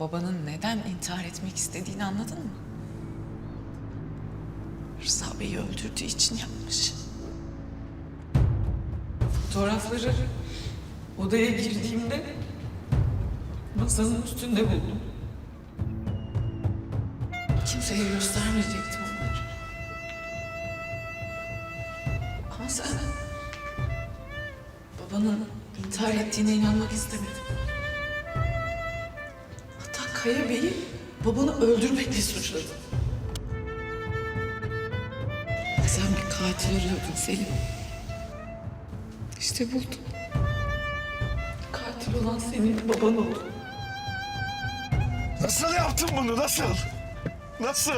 babanın neden intihar etmek istediğini anladın mı? Rıza Bey'i öldürdüğü için yapmış. Fotoğrafları odaya girdiğimde masanın üstünde buldum. Kimseye göstermeyecektim onları. Ama sen babanın intihar ettiğine inanmak istemedim. Kaya Bey'i babanı öldürmekle suçladın. Sen bir katil arıyordun Selim. İşte buldum. Katil olan senin baban oldu. Nasıl yaptın bunu? Nasıl? Nasıl?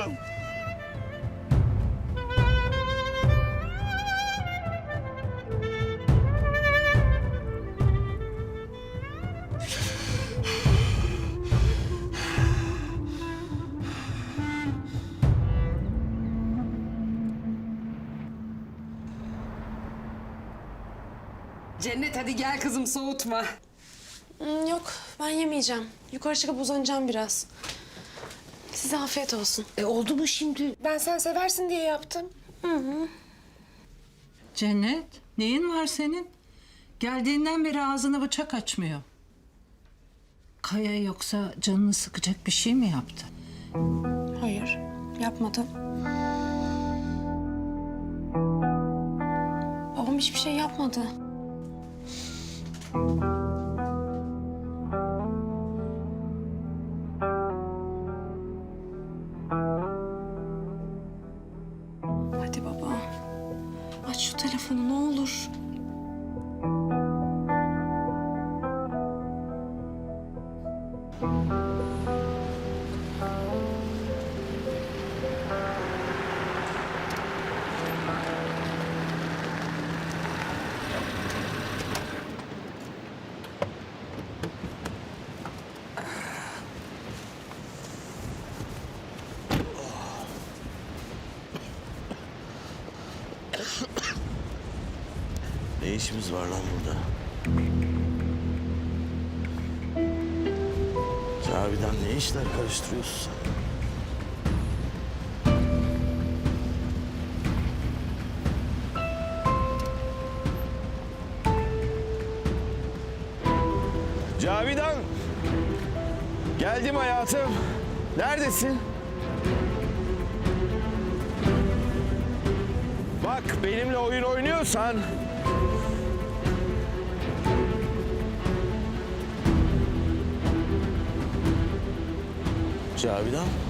Cennet hadi gel kızım soğutma. Hmm, yok ben yemeyeceğim. Yukarı çıkıp uzanacağım biraz. Size afiyet olsun. E oldu mu şimdi? Ben sen seversin diye yaptım. Cennet, neyin var senin? Geldiğinden beri ağzını bıçak açmıyor. Kaya yoksa canını sıkacak bir şey mi yaptı? Hayır yapmadım. Babam hiçbir şey yapmadı. Hadi baba. Aç şu telefonu ne olur. İşimiz var lan burada? Cavidan ne işler karıştırıyorsun sen? Cavidan! Geldim hayatım. Neredesin? Bak benimle oyun oynuyorsan Cavidan.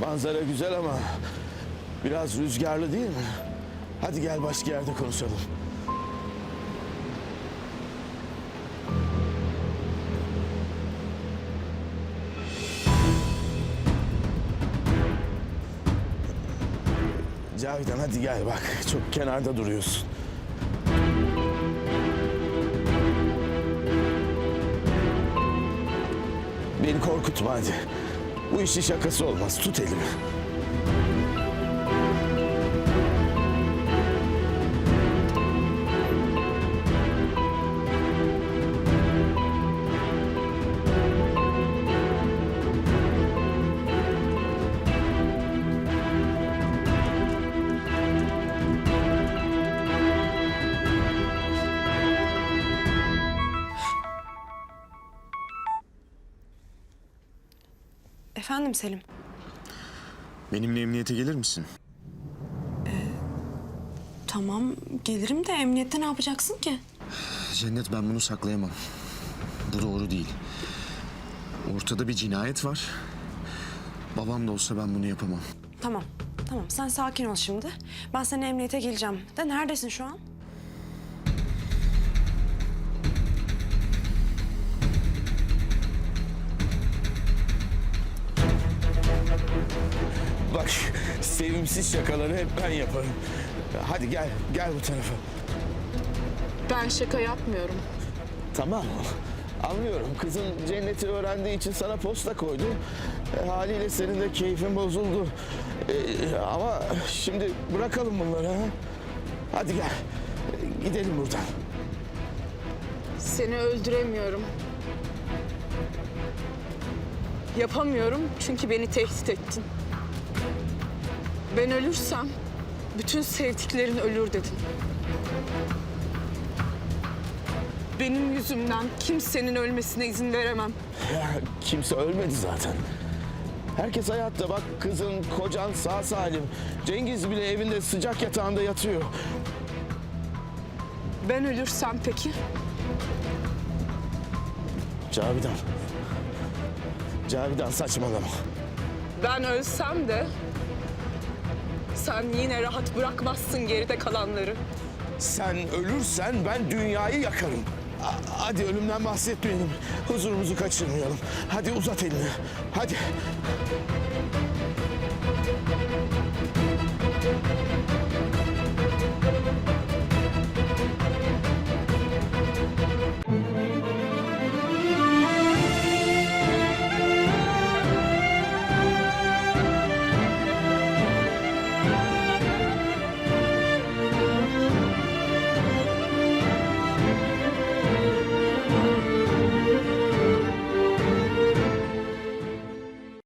Manzara güzel ama biraz rüzgarlı değil mi? Hadi gel başka yerde konuşalım. Cavidan hadi gel bak. Çok kenarda duruyorsun. Beni korkutma hadi. Bu işin şakası olmaz. Tut elimi. Efendim Selim. Benimle emniyete gelir misin? Tamam gelirim de emniyette ne yapacaksın ki? Cennet ben bunu saklayamam. Bu doğru değil. Ortada bir cinayet var. Babam da olsa ben bunu yapamam. Tamam Tamam sen sakin ol şimdi. Ben seninle emniyete geleceğim. De neredesin şu an? Sevimsiz şakaları hep ben yaparım. Hadi gel, gel bu tarafa. Ben şaka yapmıyorum. Tamam. Anlıyorum. Kızın cenneti öğrendiği için sana posta koydu. E, haliyle senin de keyfin bozuldu. E, ama şimdi bırakalım bunları. Ha? Hadi gel. E, gidelim buradan. Seni öldüremiyorum. Yapamıyorum çünkü beni tehdit ettin. Ben ölürsem bütün sevdiklerin ölür dedin. Benim yüzümden kimsenin ölmesine izin veremem. Ya, kimse ölmedi zaten. Herkes hayatta. Bak kızın, kocan sağ salim. Cengiz bile evinde sıcak yatağında yatıyor. Ben ölürsem peki? Cavidan. Cavidan saçmalama. Ben ölsem de sen yine rahat bırakmazsın geride kalanları. Sen ölürsen ben dünyayı yakarım. Hadi ölümden bahsetmeyelim. Huzurumuzu kaçırmayalım. Hadi uzat elini. Hadi.